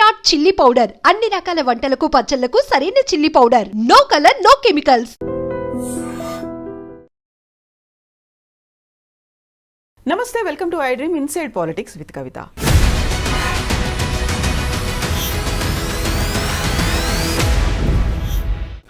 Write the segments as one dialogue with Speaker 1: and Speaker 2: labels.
Speaker 1: Virat chilli powder. అన్ని రకాల వంటలకు పచ్చళ్ళకు సరైన chilli powder. No colour no chemicals.
Speaker 2: నమస్తే welcome to I dream inside politics with Kavitha.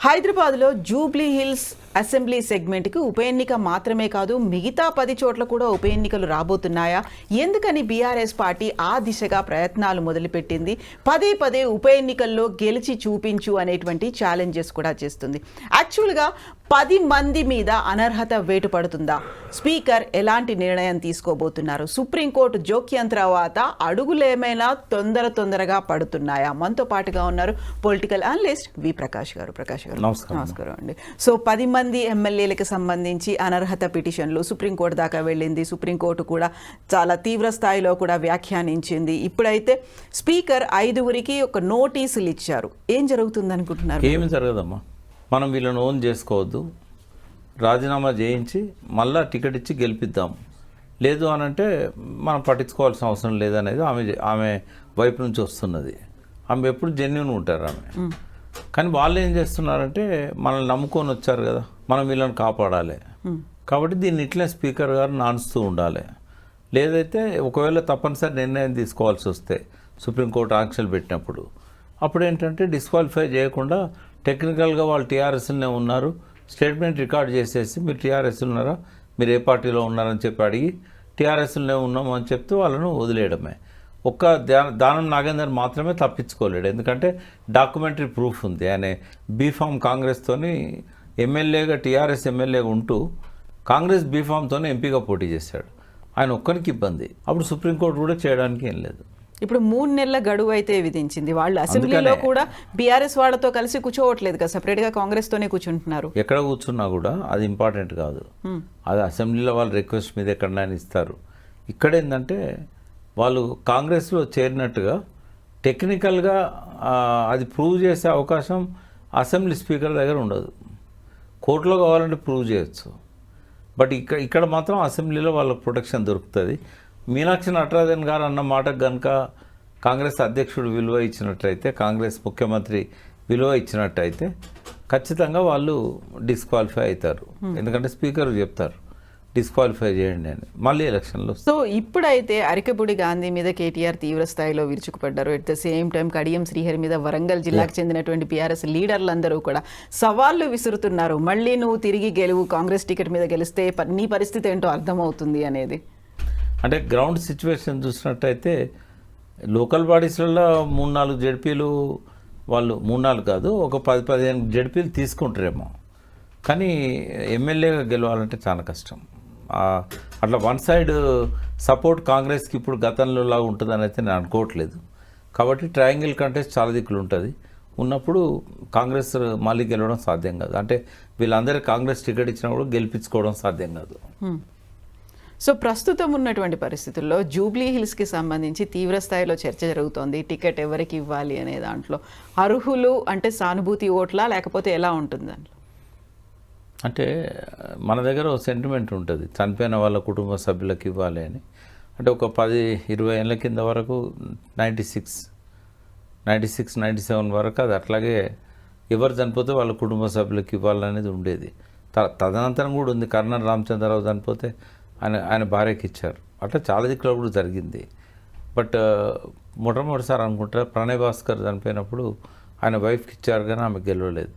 Speaker 2: హైదరాబాద్లో జూబ్లీ హిల్స్ అసెంబ్లీ సెగ్మెంట్కి ఉప ఎన్నిక మాత్రమే కాదు మిగతా పది చోట్ల కూడా ఉప ఎన్నికలు రాబోతున్నాయా? ఎందుకని బీఆర్ఎస్ పార్టీ ఆ దిశగా ప్రయత్నాలు మొదలుపెట్టింది? పదే పదే ఉప ఎన్నికల్లో గెలిచి చూపించు అనేటువంటి ఛాలెంజెస్ కూడా చేస్తుంది. యాక్చువల్గా పది మంది మీద అనర్హత వేటు పడుతుందా స్పీకర్ ఎలాంటి నిర్ణయం తీసుకోబోతున్నారు? సుప్రీంకోర్టు జోక్యం తర్వాత అడుగులేమైనా తొందర తొందరగా పడుతున్నాయా? మనతో పాటుగా ఉన్నారు పొలిటికల్ అనలిస్ట్ వి ప్రకాష్ గారు. ప్రకాష్ గారు
Speaker 3: నమస్కారం.
Speaker 2: నమస్కారం అండి. సో పది మంది ఎమ్మెల్యేలకు సంబంధించి అనర్హత పిటిషన్లు సుప్రీంకోర్టు దాకా వెళ్ళింది. సుప్రీంకోర్టు కూడా చాలా తీవ్ర స్థాయిలో కూడా వ్యాఖ్యానించింది. ఇప్పుడైతే స్పీకర్ ఐదుగురికి ఒక నోటీసులు ఇచ్చారు. ఏం జరుగుతుంది అనుకుంటున్నారు
Speaker 3: ఏమి జరగదమ్మా? మనం వీళ్ళని ఓన్ చేసుకోవద్దు. రాజీనామా చేయించి మళ్ళా టికెట్ ఇచ్చి గెలిపిద్దాం. లేదు అని అంటే మనం పట్టించుకోవాల్సిన అవసరం లేదనేది ఆమె ఆమె వైపు నుంచి వస్తున్నది. ఆమె ఎప్పుడు జెన్యున్ ఉంటారు ఆమె. కానీ వాళ్ళు ఏం చేస్తున్నారంటే మనల్ని నమ్ముకొని వచ్చారు కదా మనం వీళ్ళని కాపాడాలి. కాబట్టి దీన్ని ఇట్లే స్పీకర్ గారు నానుస్తూ ఉండాలి. లేదైతే ఒకవేళ తప్పనిసరి నిర్ణయం తీసుకోవాల్సి వస్తే సుప్రీంకోర్టు ఆంక్షలు పెట్టినప్పుడు. అప్పుడు ఏంటంటే డిస్క్వాలిఫై చేయకుండా టెక్నికల్గా వాళ్ళు టీఆర్ఎస్లోనే ఉన్నారు. స్టేట్మెంట్ రికార్డ్ చేసేసి మీరు టీఆర్ఎస్ ఉన్నారా? మీరు ఏ పార్టీలో ఉన్నారని చెప్పి అడిగి టీఆర్ఎస్లోనే ఉన్నాము అని చెప్తే వాళ్ళను వదిలేయడమే. ఒక్క దానం నాగేందర్ మాత్రమే తప్పించుకోలేడు. ఎందుకంటే డాక్యుమెంటరీ ప్రూఫ్ ఉంది. ఆయన బీఫామ్ కాంగ్రెస్తోని ఎమ్మెల్యేగా టీఆర్ఎస్ ఎమ్మెల్యేగా ఉంటూ కాంగ్రెస్ బీఫామ్తోనే ఎంపీగా పోటీ చేశాడు. ఆయన ఒక్కరికి ఇబ్బంది. అప్పుడు సుప్రీంకోర్టు కూడా చేయడానికి ఏం లేదు.
Speaker 2: ఇప్పుడు మూడు నెలల గడువు అయితే విధించింది. వాళ్ళు అసెంబ్లీలో. కూడా బీఆర్ఎస్ వాళ్ళతో కలిసి కూర్చోవట్లేదు కదా separate గా కాంగ్రెస్ తోనే కూర్చుంటున్నారు.
Speaker 3: ఎక్కడ కూర్చున్నా కూడా అది ఇంపార్టెంట్ కాదు. అది అసెంబ్లీలో వాళ్ళు రిక్వెస్ట్ మీద ఎక్కడైనా ఇస్తారు. ఇక్కడ ఏంటంటే వాళ్ళు కాంగ్రెస్లో చేరినట్టుగా టెక్నికల్గా అది ప్రూవ్ చేసే అవకాశం అసెంబ్లీ స్పీకర్ దగ్గర ఉండదు. కోర్టులో కావాలంటే ప్రూవ్ చేయొచ్చు. బట్ ఇక్కడ ఇక్కడ మాత్రం అసెంబ్లీలో వాళ్ళకి ప్రొటెక్షన్ దొరుకుతుంది. మీనాక్షి నటరాజన్ గారు అన్న మాటకు కనుక కాంగ్రెస్ అధ్యక్షుడు విలువ ఇచ్చినట్టయితే కాంగ్రెస్ ముఖ్యమంత్రి విలువ ఇచ్చినట్టయితే ఖచ్చితంగా వాళ్ళు డిస్క్వాలిఫై అవుతారు. ఎందుకంటే స్పీకర్ చెప్తారు డిస్క్వాలిఫై చేయండి అని. మళ్ళీ ఎలక్షన్లో
Speaker 2: సో ఇప్పుడైతే అరికపూడి గాంధీ మీద కేటీఆర్ తీవ్ర స్థాయిలో విరుచుకుపడ్డారు. At the same time Kadiyam Srihari మీద వరంగల్ జిల్లాకు చెందినటువంటి బీఆర్ఎస్ లీడర్లందరూ కూడా సవాళ్ళు విసురుతున్నారు. మళ్ళీ నువ్వు తిరిగి గెలువు కాంగ్రెస్ టికెట్ మీద గెలిస్తే నీ పరిస్థితి ఏంటో అర్థమవుతుంది అనేది.
Speaker 3: అంటే గ్రౌండ్ సిచ్యువేషన్ చూసినట్టయితే లోకల్ బాడీస్లలో మూడు నాలుగు జడ్పీలు వాళ్ళు మూడు నాలుగు కాదు ఒక పది పదిహేను జడ్పీలు తీసుకుంటారేమో. కానీ ఎమ్మెల్యేగా గెలవాలంటే చాలా కష్టం. అట్లా వన్ సైడ్ సపోర్ట్ కాంగ్రెస్కి ఇప్పుడు గతంలో లాగా ఉంటుందని అయితే నేను అనుకోవట్లేదు. కాబట్టి ట్రయాంగిల్ కంటెస్ట్ చాలా దిక్కులు ఉంటుంది. ఉన్నప్పుడు కాంగ్రెస్ మళ్ళీ గెలవడం సాధ్యం కాదు. అంటే వీళ్ళందరూ కాంగ్రెస్ టికెట్ ఇచ్చినప్పుడు గెలిపించుకోవడం సాధ్యం కాదు.
Speaker 2: సో ప్రస్తుతం ఉన్నటువంటి పరిస్థితుల్లో జూబ్లీ హిల్స్కి సంబంధించి తీవ్ర స్థాయిలో చర్చ జరుగుతోంది. టికెట్ ఎవరికి ఇవ్వాలి అనే దాంట్లో. అర్హులు అంటే సానుభూతి ఓట్లా లేకపోతే ఎలా ఉంటుంది దాంట్లో?
Speaker 3: అంటే మన దగ్గర ఒక సెంటిమెంట్ ఉంటుంది. చనిపోయిన వాళ్ళ కుటుంబ సభ్యులకు ఇవ్వాలి అని. అంటే ఒక పది ఇరవై ఏళ్ళ కింద వరకు ninety six ninety six ninety seven వరకు అది అట్లాగే ఎవరు చనిపోతే వాళ్ళ కుటుంబ సభ్యులకు ఇవ్వాలనేది ఉండేది. త- తదనంతరం కూడా ఉంది. కర్ణ రామచంద్రరావు చనిపోతే ఆయన ఆయన భార్యకి ఇచ్చారు. అట్లా చాలా దిక్కులో కూడా జరిగింది. బట్ మొట్టమొదటిసారి అనుకుంటా ప్రణయ్ భాస్కర్ చనిపోయినప్పుడు ఆయన వైఫ్కి ఇచ్చారు కానీ ఆమె గెలవలేదు.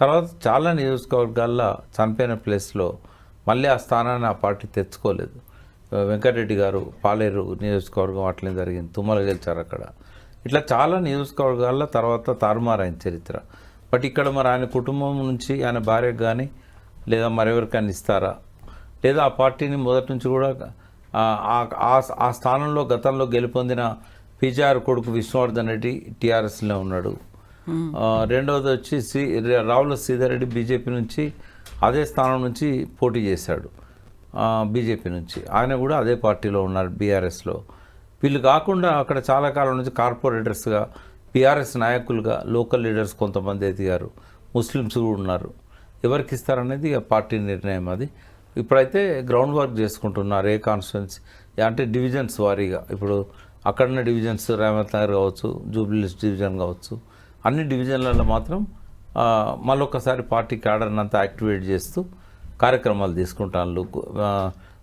Speaker 3: తర్వాత చాలా నియోజకవర్గాల్లో చనిపోయిన ప్లేస్లో మళ్ళీ ఆ స్థానాన్ని ఆ పార్టీ తెచ్చుకోలేదు. వెంకటరెడ్డి గారు పాలేరు నియోజకవర్గం అట్లనే జరిగింది. తుమ్మల గెలిచారు అక్కడ. ఇట్లా చాలా నియోజకవర్గాల్లో తర్వాత తారుమారైన చరిత్ర. బట్ ఇక్కడ మరి ఆయన కుటుంబం నుంచి ఆయన భార్యకు కానీ లేదా మరెవరికైనా ఇస్తారా? లేదా ఆ పార్టీని మొదటి నుంచి కూడా ఆ, స్థానంలో గతంలో గెలుపొందిన పీజీఆర్ కొడుకు విష్ణువర్ధన్ రెడ్డి టీఆర్ఎస్లో ఉన్నాడు. రెండవది వచ్చి శ్రీ రావుల శ్రీధర్ రెడ్డి బీజేపీ నుంచి అదే స్థానం నుంచి పోటీ చేశాడు. బీజేపీ నుంచి. ఆయన కూడా అదే పార్టీలో ఉన్నారు బీఆర్ఎస్లో. వీళ్ళు కాకుండా అక్కడ చాలా కాలం నుంచి కార్పొరేటర్స్గా బీఆర్ఎస్ నాయకులుగా లోకల్ లీడర్స్ కొంతమంది ఎదిగారు. ముస్లిమ్స్ కూడా ఉన్నారు. ఎవరికి ఇస్తారనేది పార్టీ నిర్ణయం అది. ఇప్పుడైతే గ్రౌండ్ వర్క్ చేసుకుంటున్నారు ఏ కాన్స్టిట్యున్సీ అంటే డివిజన్స్ వారీగా. ఇప్పుడు అక్కడున్న డివిజన్స్ రేవంత్ నగర్ కావచ్చు జూబ్లీస్ డివిజన్ కావచ్చు అన్ని డివిజన్లలో మాత్రం మళ్ళొకసారి పార్టీ క్యాడర్ని అంతా యాక్టివేట్ చేస్తూ కార్యక్రమాలు తీసుకుంటాను.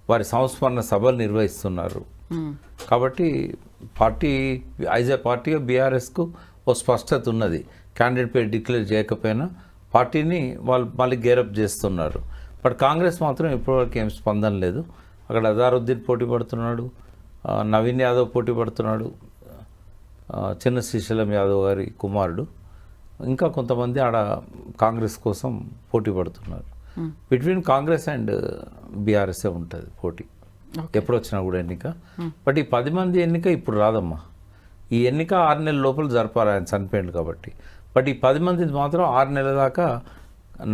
Speaker 3: వారి సంస్మరణ సభలు నిర్వహిస్తున్నారు. కాబట్టి పార్టీ యాజ్ ఏ పార్టీగా బీఆర్ఎస్కు ఓ స్పష్టత ఉన్నది. క్యాండిడేట్ పేరు డిక్లేర్ చేయకపోయినా పార్టీని వాళ్ళు మళ్ళీ గేరప్ చేస్తున్నారు. బట్ కాంగ్రెస్ మాత్రం ఇప్పటివరకు ఏం స్పందన లేదు. అక్కడ అజారుద్దీన్ పోటీ పడుతున్నాడు నవీన్ యాదవ్ పోటీ పడుతున్నాడు చిన్న శ్రీశైలం యాదవ్ గారి కుమారుడు. ఇంకా కొంతమంది ఆడ కాంగ్రెస్ కోసం పోటీ పడుతున్నారు. బిట్వీన్ కాంగ్రెస్ అండ్ బీఆర్ఎస్ఏ ఉంటుంది పోటీ. ఎప్పుడు వచ్చినా కూడా ఎన్నిక. బట్ ఈ పది మంది ఎన్నిక ఇప్పుడు రాదమ్మా. ఈ ఎన్నిక ఆరు నెలల లోపల జరపాలి ఆయన చనిపోయింది కాబట్టి. బట్ ఈ పది మంది మాత్రం ఆరు నెలల దాకా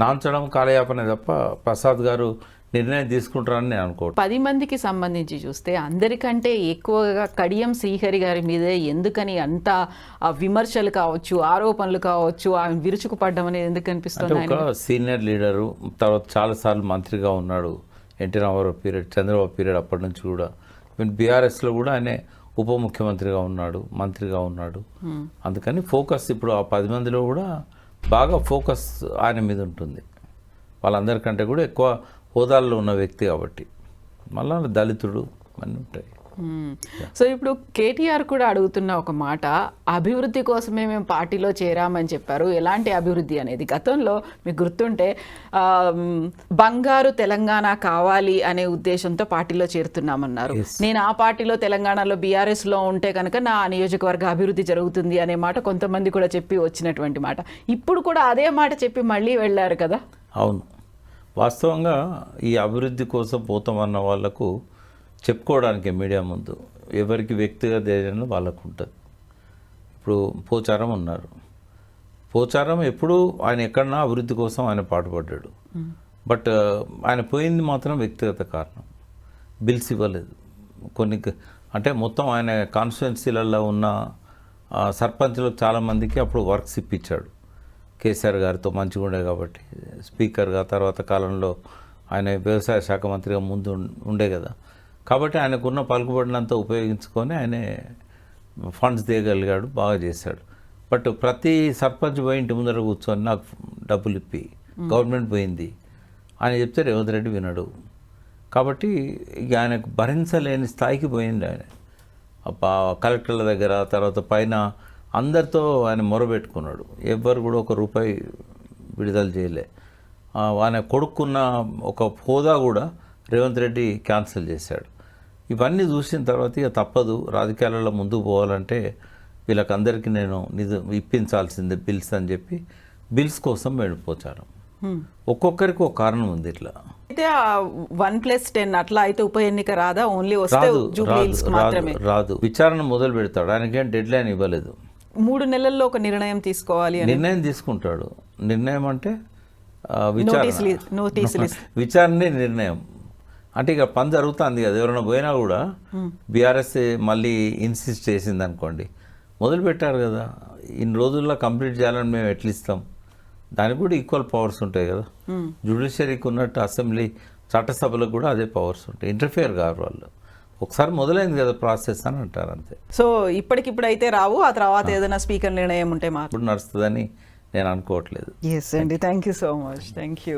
Speaker 3: నాంచడం కాలయాపనే తప్ప ప్రసాద్ గారు నిర్ణయం తీసుకుంటారని నేను అనుకోవట్లేదు.
Speaker 2: పది మందికి సంబంధించి చూస్తే అందరికంటే ఎక్కువగా కడియం శ్రీహరి గారి మీదే ఎందుకని అంత విమర్శలు కావచ్చు ఆరోపణలు కావచ్చు ఆమె విరుచుకుపడ్డం అనేది ఎందుకు అనిపిస్తుంది
Speaker 3: ఒక సీనియర్ లీడరు తర్వాత చాలాసార్లు మంత్రిగా ఉన్నాడు NT Ramarao period Chandrababu period అప్పటి నుంచి కూడా. ఈవెన్ బీఆర్ఎస్లో కూడా ఆయన ఉప ముఖ్యమంత్రిగా ఉన్నాడు మంత్రిగా ఉన్నాడు. అందుకని ఫోకస్ ఇప్పుడు ఆ పది మందిలో కూడా బాగా ఫోకస్ ఆయన మీద ఉంటుంది. వాళ్ళందరికంటే కూడా ఎక్కువ హోదాల్లో ఉన్న వ్యక్తి కాబట్టి. మళ్ళీ దళితుడు అన్నీ ఉంటాయి.
Speaker 2: సో ఇప్పుడు కేటీఆర్ కూడా అడుగుతున్న ఒక మాట అభివృద్ధి కోసమే మేము పార్టీలో చేరామని చెప్పారు. ఎలాంటి అభివృద్ధి అనేది? గతంలో మీకు గుర్తుంటే బంగారు తెలంగాణ కావాలి అనే ఉద్దేశంతో పార్టీలో చేరుతున్నామన్నారు. నేను ఆ పార్టీలో తెలంగాణలో బీఆర్ఎస్లో ఉంటే కనుక నా నియోజకవర్గ అభివృద్ధి జరుగుతుంది అనే మాట కొంతమంది కూడా చెప్పి వచ్చినటువంటి మాట. ఇప్పుడు కూడా అదే మాట చెప్పి మళ్ళీ వెళ్ళారు కదా?
Speaker 3: అవును. వాస్తవంగా ఈ అభివృద్ధి కోసం పోతామన్న వాళ్ళకు చెప్పుకోవడానికి మీడియా ముందు ఎవరికి వ్యక్తిగత ధైర్యంలో వాళ్ళకు ఉంటుంది. ఇప్పుడు పోచారం ఉన్నారు పోచారం ఎప్పుడు ఆయన ఎక్కడన్నా అభివృద్ధి కోసం ఆయన పాటుపడ్డాడు. బట్ ఆయన పోయింది మాత్రం వ్యక్తిగత కారణం. బిల్స్ ఇవ్వలేదు. కొన్ని అంటే మొత్తం ఆయన కాన్స్టిట్యున్సీలలో ఉన్న సర్పంచ్లకు చాలామందికి అప్పుడు వర్క్స్ ఇప్పించాడు. కేసీఆర్ గారితో మంచిగా ఉండే కాబట్టి. స్పీకర్గా తర్వాత కాలంలో ఆయన వ్యవసాయ శాఖ మంత్రిగా ముందు ఉండే కదా. కాబట్టి ఆయనకున్న పలుకుబడినంతా ఉపయోగించుకొని ఆయన ఫండ్స్ తీయగలిగాడు బాగా చేశాడు. బట్ ప్రతి సర్పంచ్ పోయి ఇంటి ముందర కూర్చొని నాకు డబ్బులు ఇప్పి గవర్నమెంట్ పోయింది. ఆయన చెప్తే రేవంత్ రెడ్డి వినడు. కాబట్టి ఇక ఆయనకు భరించలేని స్థాయికి పోయింది ఆయన. కలెక్టర్ల దగ్గర తర్వాత పైన అందరితో ఆయన మొరబెట్టుకున్నాడు. ఎవ్వరు కూడా ఒక రూపాయి విడుదల చేయలే. ఆయన కొడుకున్న ఒక హోదా కూడా రేవంత్ రెడ్డి క్యాన్సిల్ చేశాడు. ఇవన్నీ చూసిన తర్వాత ఇక తప్పదు రాజకీయాలలో ముందుకు పోవాలంటే వీళ్ళకందరికీ నేను నిజ ఇప్పించాల్సిందే బిల్స్ అని చెప్పి బిల్స్ కోసం వెళ్ళిపోచారు ఒక్కొక్కరికి ఒక కారణం ఉంది ఇట్లా.
Speaker 2: అయితే వన్ ప్లస్ టెన్ అట్లా అయితే ఉప ఎన్నిక రాదా? ఓన్లీ వస్తే మాత్రమే.
Speaker 3: రాదు. విచారణ మొదలు పెడతాడు. ఆయనకేం డెడ్ లైన్ ఇవ్వలేదు.
Speaker 2: మూడు నెలల్లో ఒక నిర్ణయం తీసుకోవాలి
Speaker 3: నిర్ణయం తీసుకుంటాడు. నిర్ణయం అంటే విచారణ. విచారణే నిర్ణయం. అంటే ఇక పని జరుగుతుంది కదా. ఎవరైనా పోయినా కూడా బీఆర్ఎస్ మళ్ళీ ఇన్సిస్ట్ చేసింది అనుకోండి మొదలు పెట్టారు కదా. ఇన్ని రోజుల్లో కంప్లీట్ చేయాలని మేము ఎట్లా ఇస్తాం? దానికి కూడా ఈక్వల్ పవర్స్ ఉంటాయి కదా. జ్యుడిషియరీకి ఉన్నట్టు అసెంబ్లీ చట్టసభలకు కూడా అదే పవర్స్ ఉంటాయి. ఇంటర్ఫియర్ కారు వాళ్ళు. ఒకసారి మొదలైంది కదా ప్రాసెస్ అని అంటారు అంతే.
Speaker 2: సో ఇప్పటికిప్పుడు అయితే రావు ఆ తర్వాత ఏదైనా స్పీకర్ నిర్ణయం ఉంటే
Speaker 3: ఇప్పుడు నడుస్తుందని నేను అనుకోవట్లేదు.
Speaker 2: ఎస్ అండి. Thank you so much thank you